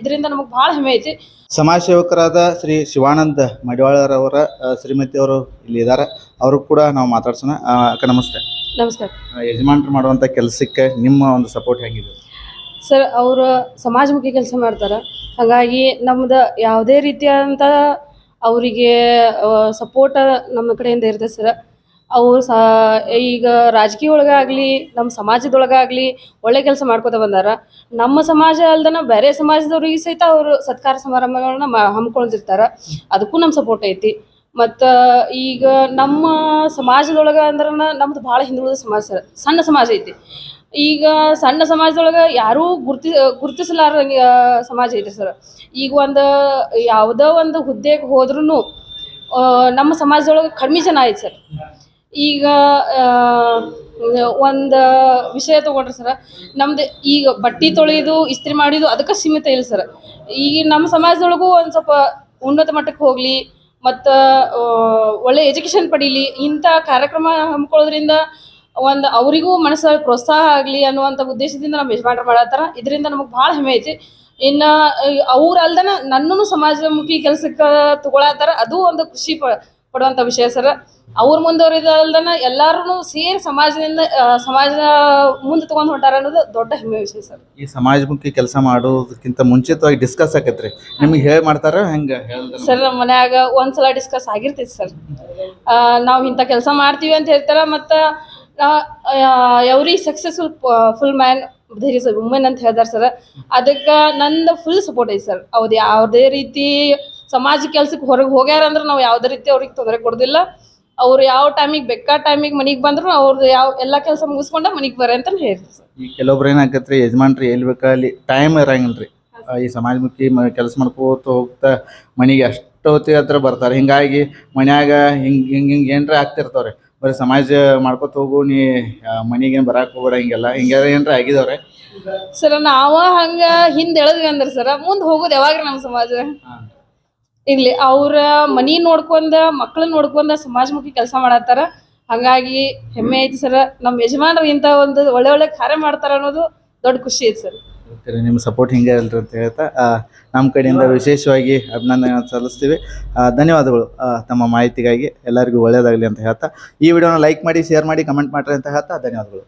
ಇದರಿಂದ ನಮಗೆ ಭಾಳ ಹೆಮ್ಮೆ ಐತಿ. ಸಮಾಜ ಸೇವಕರಾದ ಶ್ರೀ ಶಿವಾನಂದ ಮಡಿವಾಳರವರ ಶ್ರೀಮತಿ ಅವರು ಇಲ್ಲಿ ಇದ್ದಾರೆ ಅವರು ಕೂಡ ನಾವು ಮಾತಾಡ್ಸೋಣ. ಅಕ್ಕ ನಮಸ್ತೆ. ನಮಸ್ಕಾರ. ಯಜಮಾನರು ಮಾಡುವಂಥ ಕೆಲಸಕ್ಕೆ ನಿಮ್ಮ ಒಂದು ಸಪೋರ್ಟ್ ಹೇಗಿದೆ? ಸರ್ ಅವರು ಸಮಾಜಮುಖಿ ಕೆಲಸ ಮಾಡ್ತಾರೆ. ಹಾಗಾಗಿ ನಮ್ದು ಯಾವುದೇ ರೀತಿಯಾದಂಥ ಅವರಿಗೆ ಸಪೋರ್ಟ್ ನಮ್ಮ ಕಡೆಯಿಂದ ಇರುತ್ತೆ ಸರ್. ಅವ್ರು ಸಹ ಈಗ ರಾಜಕೀಯ ಒಳಗಾಗಲಿ ನಮ್ಮ ಸಮಾಜದೊಳಗಾಗಲಿ ಒಳ್ಳೆ ಕೆಲಸ ಮಾಡ್ಕೋತ ಬಂದಾರ. ನಮ್ಮ ಸಮಾಜ ಅಲ್ದನ ಬೇರೆ ಸಮಾಜದವ್ರಿಗೆ ಸಹಿತ ಅವರು ಸತ್ಕಾರ ಸಮಾರಂಭಗಳನ್ನ ಹಮ್ಮಿಕೊಳ್ತಿರ್ತಾರ ಅದಕ್ಕೂ ನಮ್ಮ ಸಪೋರ್ಟ್ ಐತಿ. ಮತ್ತು ಈಗ ನಮ್ಮ ಸಮಾಜದೊಳಗೆ ಅಂದ್ರೆ ನಮ್ದು ಭಾಳ ಹಿಂದುಳಿದ ಸಮಾಜ ಸಣ್ಣ ಸಮಾಜ ಐತಿ. ಈಗ ಸಣ್ಣ ಸಮಾಜದೊಳಗೆ ಯಾರೂ ಗುರುತಿ, ಗುರುತಿಸಲಾರ್ದಂಗೆ ಸಮಾಜ ಐತೆ ಸರ್. ಈಗ ಒಂದು, ಯಾವುದೋ ಒಂದು ಹುದ್ದೆಗೆ ಹೋದ್ರೂ ನಮ್ಮ ಸಮಾಜದೊಳಗೆ ಕಡಿಮೆ ಜನ ಐತೆ ಸರ್. ಈಗ ಒಂದು ವಿಷಯ ತಗೊಂಡ್ರೆ ಸರ. ನಮ್ದು ಈಗ ಬಟ್ಟೆ ತೊಳೆಯೋದು ಇಸ್ತ್ರಿ ಮಾಡಿದ್ದು ಅದಕ್ಕೆ ಸೀಮಿತ ಇಲ್ಲ ಸರ್. ಈಗ ನಮ್ಮ ಸಮಾಜದೊಳಗೂ ಒಂದು ಸ್ವಲ್ಪ ಉನ್ನತ ಮಟ್ಟಕ್ಕೆ ಹೋಗಲಿ, ಮತ್ತು ಒಳ್ಳೆ ಎಜುಕೇಷನ್ ಪಡೀಲಿ ಇಂಥ ಕಾರ್ಯಕ್ರಮ ಹಮ್ಮಿಕೊಳ್ಳೋದ್ರಿಂದ ಒಂದು ಅವರಿಗೂ ಮನಸ್ಸಲ್ಲಿ ಪ್ರೋತ್ಸಾಹ ಆಗಲಿ ಅನ್ನುವಂಥ ಉದ್ದೇಶದಿಂದ ನಮ್ಮ ಯಜಮಾನ್ರು ಮಾಡತ್ತಾರ. ಇದರಿಂದ ನಮಗೆ ಭಾಳ ಹೆಮ್ಮೆ ಐತಿ. ಇನ್ನು, ಅವ್ರು ಅಲ್ದನ ನನ್ನೂ ಸಮಾಜಮುಖಿ ಕೆಲಸಕ್ಕೆ ತಗೊಳತ್ತಾರ. ಅದು ಒಂದು ಖುಷಿ ಪ ಪಡುವಂಥ ವಿಷಯ ಸರ್. ಅವ್ರ ಮುಂದುವರಿದಲ್ದನ ಎಲ್ಲರೂ ಸೇರಿ ಸಮಾಜದಿಂದ ಸಮಾಜದ ಸಮಾಜ ಮುಂದೆ ತಗೊಂಡ್ ಹೊಂಟಾರ ಅನ್ನೋದು ದೊಡ್ಡ ಹೆಮ್ಮೆ ವಿಷಯ ಸರ್. ಈ ಸಮಾಜಮುಖಿ ಕೆಲಸ ಮಾಡೋದಕ್ಕಿಂತ ಮುಂಚಿತವಾಗಿ ಡಿಸ್ಕಸ್ ಆಕತ್ರಿ. ನಿಮಗೆ ಹೇಳಿ ಮಾಡ್ತಾರ ಹೆಂಗೆ ಸರ್ ನಮ್ಮ ಮನ್ಯಾಗ ಒಂದ್ಸಲ ಡಿಸ್ಕಸ್ ಆಗಿರ್ತೈತಿ ಸರ್. ನಾವು ಇಂಥ ಕೆಲಸ ಮಾಡ್ತೀವಿ ಅಂತ ಹೇಳ್ತಾರ ಮತ್ತು every successful full man there is women ಅಂತ ಹೇಳ್ತಾರೆ ಸರ್. ಅದಕ್ಕೆ ನಂದು ಫುಲ್ ಸಪೋರ್ಟ್ ಐತಿ ಸರ್. ಅವ್ದು ಯಾವುದೇ ರೀತಿ ಸಮಾಜ ಕೆಲ್ಸಕ್ಕೆ ಹೊರಗೆ ಹೋಗ್ಯಾರ ಅಂದ್ರೆ ನಾವು ಯಾವುದೇ ರೀತಿ ಅವ್ರಿಗೆ ತೊಂದರೆ ಕೊಡೋದಿಲ್ಲ. ಅವ್ರು ಯಾವ ಟೈಮಿಗೆ ಬೆಕ್ಕ ಟೈಮಿಗೆ ಮನೆಗೆ ಬಂದ್ರು ಅವ್ರದ್ದು ಯಾವ ಎಲ್ಲ ಕೆಲಸ ಮುಗಿಸ್ಕೊಂಡ ಮನೆಗೆ ಬರ್ರಿ ಅಂತ ಹೇಳಿದ್ರು ಸರ್. ಈ ಕೆಲವೊಬ್ರು ರೀ ಯಜಮಾನ್ರಿ ಎಲ್ಲಿ ಬೇಕಾ ಅಲ್ಲಿ ಟೈಮ್ ಇರಂಗಿಲ್ಲ ರೀ ಈ ಸಮಾಜಮುಖಿ ಕೆಲಸ ಮಾಡ್ಕೋತ ಹೋಗ್ತಾ ಮನೆಗೆ ಅಷ್ಟು ಹೊತ್ತಿಗೆ ಹತ್ರ ಬರ್ತಾರೆ. ಹಿಂಗಾಗಿ ಮನ್ಯಾಗ ಹಿಂಗೆ ಹಿಂಗೆ ಹಿಂಗೆ ಏನರ ಆಗ್ತಿರ್ತಾವ್ರಿ. ಬರೀ ಸಮಾಜ ಮಾಡ್ಕೋತ ಹೋಗು ನೀ ಮನೆಗೇನು ಬರಾಕ್ ಹೋಗ್ಬೇಡ ಹಿಂಗೆಲ್ಲ. ಹಿಂಗೆಲ್ಲ ಏನರ ಆಗಿದವ್ರೆ. ಸರ್ ನಾವ ಹಂಗ ಹಿಂದೆ ಹೇಳಿದ್ವಿ ಅಂದ್ರೆ ಸರ್ ಮುಂದೆ ಹೋಗೋದು ಯಾವಾಗ ನಮ್ಮ ಸಮಾಜ? ಇರ್ಲಿ ಅವ್ರ ಮನಿ ನೋಡ್ಕೊಂಡ ಮಕ್ಳು ನೋಡ್ಕೊಂಡ ಸಮಾಜಮುಖಿ ಕೆಲಸ ಮಾಡತ್ತಾರ. ಹಂಗಾಗಿ ಹೆಮ್ಮೆ ಐತಿ ಸರ್. ನಮ್ಮ ಯಜಮಾನರು ಇಂಥ ಒಂದು ಒಳ್ಳೆ ಒಳ್ಳೆ ಕಾರ್ಯ ಮಾಡ್ತಾರ ಅನ್ನೋದು ದೊಡ್ಡ ಖುಷಿ ಐತಿ ಸರ್. ನಿಮ್ಮ ಸಪೋರ್ಟ್ ಹಿಂಗೆ ಇಲ್ರಿ ಅಂತ ಹೇಳ್ತಾ ನಮ್ಮ ಕಡೆಯಿಂದ ವಿಶೇಷವಾಗಿ ಅಭಿನಂದನೆ ಸಲ್ಲಿಸ್ತೀವಿ. ಧನ್ಯವಾದಗಳು ತಮ್ಮ ಮಾಹಿತಿಗಾಗಿ ಎಲ್ಲರಿಗೂ ಒಳ್ಳೆಯದಾಗಲಿ ಅಂತ ಹೇಳ್ತಾ ಈ ವಿಡಿಯೋನ ಲೈಕ್ ಮಾಡಿ ಶೇರ್ ಮಾಡಿ ಕಮೆಂಟ್ ಮಾಡ್ರಿ ಅಂತ ಹೇಳ್ತಾ ಧನ್ಯವಾದಗಳು.